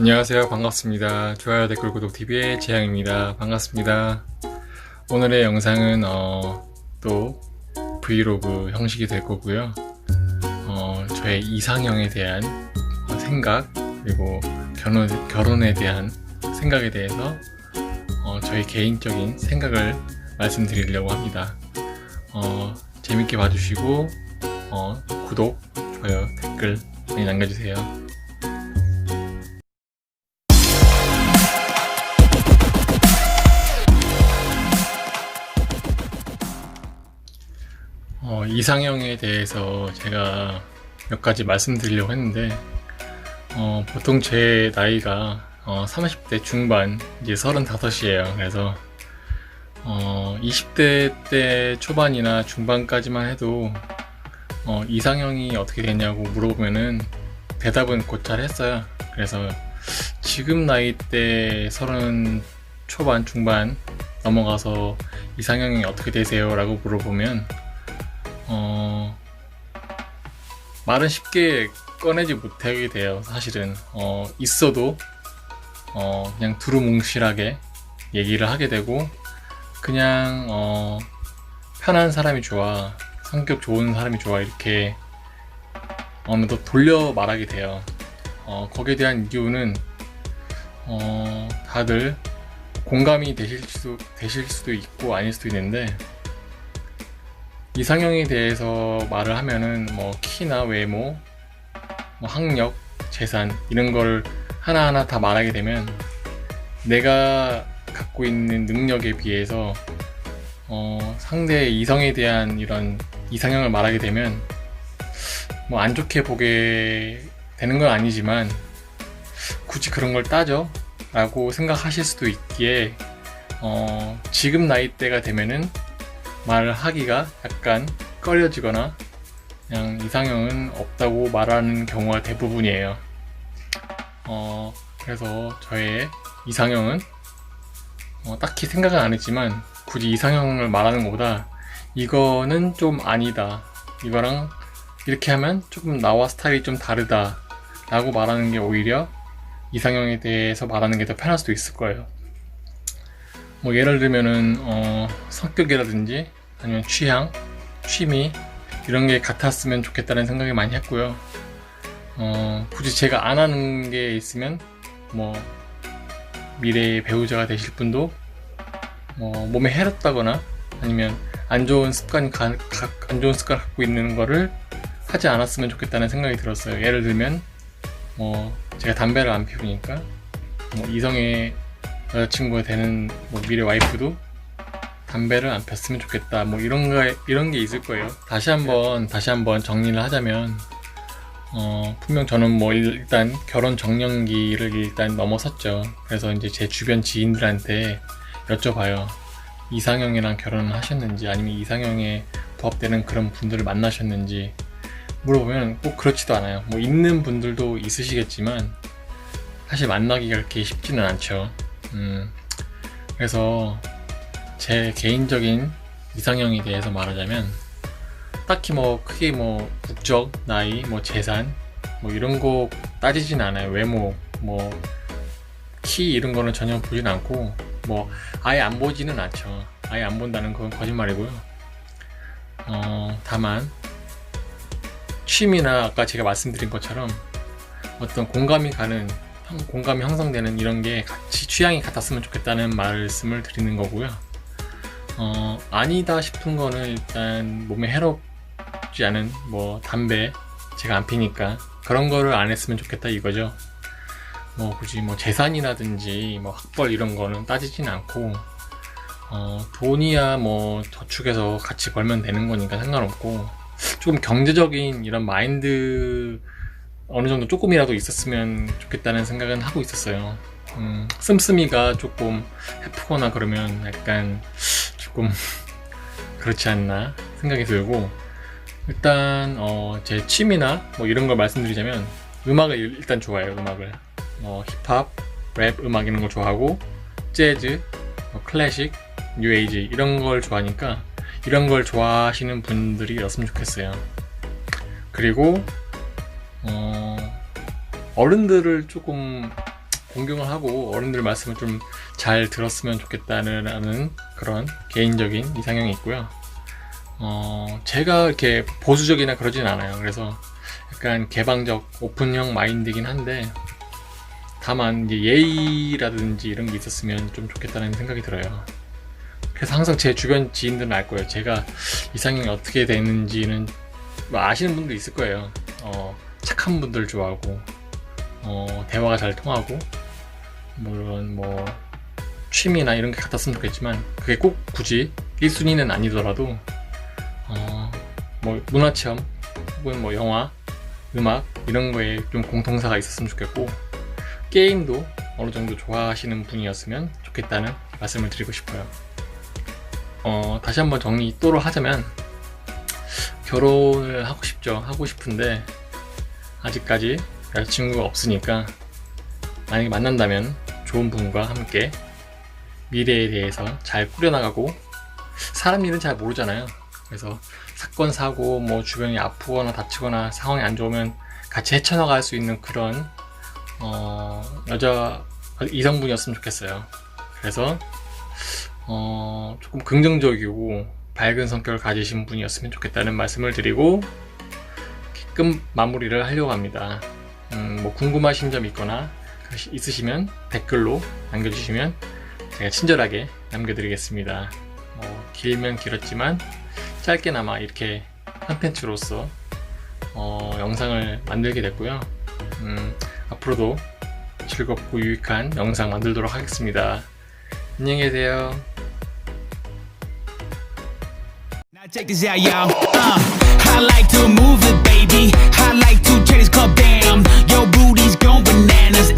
안녕하세요. 반갑습니다. 좋아요, 댓글, 구독, TV의 재영입니다. 반갑습니다. 오늘의 영상은, 어, 또, 브이로그 형식이 될 거고요. 어, 저의 이상형에 대한 어, 생각, 그리고 결혼, 결혼에 대한 생각에 대해서, 어, 저의 개인적인 생각을 말씀드리려고 합니다. 어, 재밌게 봐주시고, 어, 구독, 좋아요, 댓글 많이 남겨주세요. 이상형에 대해서 제가 몇 가지 말씀드리려고 했는데, 어, 보통 제 나이가 어, 30대 중반, 이제 35이에요. 그래서, 어, 20대 때 초반이나 중반까지만 해도, 어, 이상형이 어떻게 되냐고 물어보면은 대답은 곧잘 했어요. 그래서 지금 나이 때 30 초반, 중반 넘어가서 이상형이 어떻게 되세요? 라고 물어보면, 어, 말은 쉽게 꺼내지 못하게 돼요. 사실은 어, 있어도 어, 그냥 두루뭉실하게 얘기를 하게 되고 그냥 어, 편한 사람이 좋아, 성격 좋은 사람이 좋아 이렇게 어느덧 돌려 말하게 돼요. 어, 거기에 대한 이유는 어, 다들 공감이 되실 수 되실 수도 있고 아닐 수도 있는데 이상형에 대해서 말을 하면은 뭐 키나 외모, 뭐 학력, 재산 이런 걸 하나하나 다 말하게 되면 내가 갖고 있는 능력에 비해서 어, 상대 이성에 대한 이런 이상형을 말하게 되면 뭐 안 좋게 보게 되는 건 아니지만 굳이 그런 걸 따져? 라고 생각하실 수도 있기에 어, 지금 나이대가 되면은 말을 하기가 약간 꺼려지거나 그냥 이상형은 없다고 말하는 경우가 대부분이에요. 어, 그래서 저의 이상형은 어, 딱히 생각은 안 했지만 굳이 이상형을 말하는 것보다 이거는 좀 아니다. 이거랑 이렇게 하면 조금 나와 스타일이 좀 다르다. 라고 말하는 게 오히려 이상형에 대해서 말하는 게 더 편할 수도 있을 거예요. 뭐 예를 들면은 어, 성격이라든지 아니면 취향, 취미 이런 게 같았으면 좋겠다는 생각이 많이 했고요. 어, 굳이 제가 안 하는 게 있으면 뭐 미래의 배우자가 되실 분도 뭐 몸에 해롭다거나 아니면 안 좋은 습관이 가, 가, 안 좋은 습관을 갖고 있는 거를 하지 않았으면 좋겠다는 생각이 들었어요. 예를 들면 뭐 제가 담배를 안 피우니까 뭐 이성의 여자친구가 되는 뭐 미래 와이프도 담배를 안 폈으면 좋겠다. 뭐 이런 거 이런 게 있을 거예요. 다시 한번 다시 한번 정리를 하자면 어, 분명 저는 뭐 일단 결혼 정년기를 일단 넘어섰죠. 그래서 이제 제 주변 지인들한테 여쭤봐요. 이상형이랑 결혼을 하셨는지 아니면 이상형에 부합되는 그런 분들을 만나셨는지 물어보면 꼭 그렇지도 않아요. 뭐 있는 분들도 있으시겠지만 사실 만나기가 그렇게 쉽지는 않죠. 음, 그래서 제 개인적인 이상형에 대해서 말하자면 딱히 뭐 크게 뭐 국적, 나이, 뭐 재산 뭐 이런 거 따지진 않아요. 외모, 뭐 키 이런 거는 전혀 보진 않고 뭐 아예 안 보지는 않죠. 아예 안 본다는 건 거짓말이고요. 어, 다만 취미나 아까 제가 말씀드린 것처럼 어떤 공감이 가는 형- 공감이 형성되는 이런 게 같이 취향이 같았으면 좋겠다는 말씀을 드리는 거고요. 어, 아니다 싶은 거는 일단 몸에 해롭지 않은 뭐 담배 제가 안 피니까 그런 거를 안 했으면 좋겠다 이거죠. 뭐 굳이 뭐 재산이라든지 뭐 학벌 이런 거는 따지진 않고 어, 돈이야 뭐 저축해서 같이 벌면 되는 거니까 상관없고 조금 경제적인 이런 마인드 어느 정도 조금이라도 있었으면 좋겠다는 생각은 하고 있었어요. 음, 씀씀이가 조금 해프거나 그러면 약간 조금 그렇지 않나 생각이 들고 일단 어, 제 취미나 뭐 이런 걸 말씀드리자면 음악을 일- 일단 좋아해요. 음악을 어, 힙합, 랩 음악 이런 걸 좋아하고 재즈, 뭐 클래식, 뉴에이지 이런 걸 좋아하니까 이런 걸 좋아하시는 분들이었으면 좋겠어요. 그리고 어, 어른들을 조금 공경을 하고 어른들 말씀을 좀 잘 들었으면 좋겠다는 그런 개인적인 이상형이 있고요. 어, 제가 이렇게 보수적이나 그러진 않아요. 그래서 약간 개방적 오픈형 마인드긴 한데 다만 예의라든지 이런 게 있었으면 좀 좋겠다는 생각이 들어요. 그래서 항상 제 주변 지인들은 알 거예요. 제가 이상형이 어떻게 되는지는 뭐 아시는 분도 있을 거예요. 어, 착한 분들 좋아하고, 어, 대화가 잘 통하고, 물론 뭐, 취미나 이런 게 같았으면 좋겠지만, 그게 꼭 굳이 1순위는 아니더라도, 어, 뭐, 문화 체험, 혹은 뭐, 영화, 음악, 이런 거에 좀 공통사가 있었으면 좋겠고, 게임도 어느 정도 좋아하시는 분이었으면 좋겠다는 말씀을 드리고 싶어요. 어, 다시 한번 정리 또로 하자면, 결혼을 하고 싶죠. 하고 싶은데, 아직까지 여자친구가 없으니까, 만약에 만난다면 좋은 분과 함께 미래에 대해서 잘 꾸려나가고, 사람 일은 잘 모르잖아요. 그래서 사건, 사고, 뭐 주변이 아프거나 다치거나 상황이 안 좋으면 같이 헤쳐나갈 수 있는 그런, 어, 여자, 이성분이었으면 좋겠어요. 그래서, 어, 조금 긍정적이고 밝은 성격을 가지신 분이었으면 좋겠다는 말씀을 드리고 기끔 마무리를 하려고 합니다. 음, 뭐 궁금하신 점 있거나 있으시면 댓글로 남겨주시면 제가 친절하게 남겨드리겠습니다. 뭐 길면 길었지만 짧게나마 이렇게 컨텐츠로서 어, 영상을 만들게 됐고요. 음, 앞으로도 즐겁고 유익한 영상 만들도록 하겠습니다. 안녕히 계세요. Check this out, y'all. Uh, I like to move it, baby. I like to chase club, damn. Your booty's going bananas.